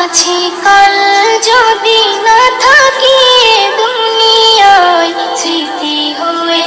আছি কাল যদি না থাকি দুনিয়ায় স্মৃতি হয়ে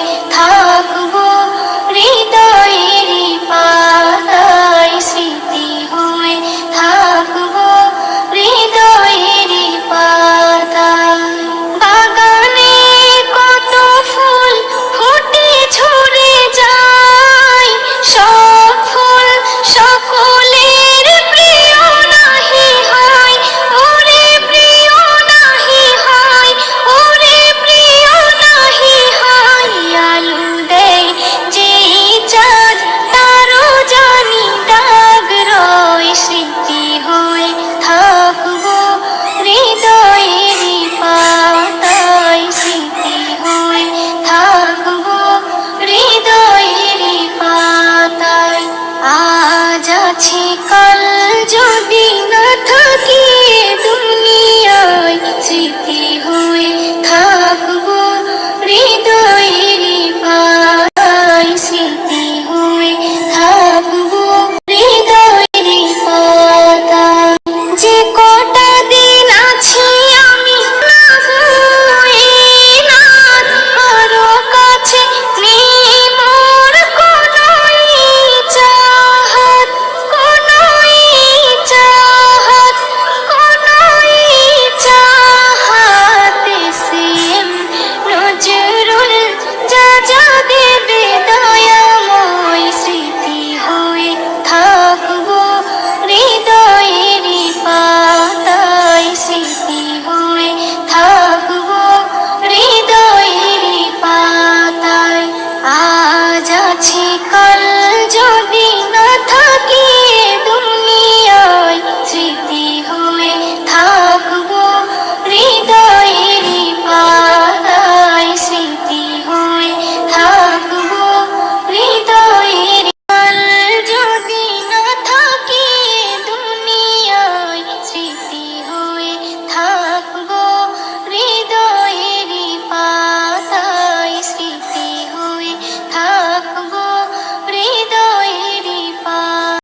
আছে কাল যদি না থাকে দুনিয়ায় স্মৃতি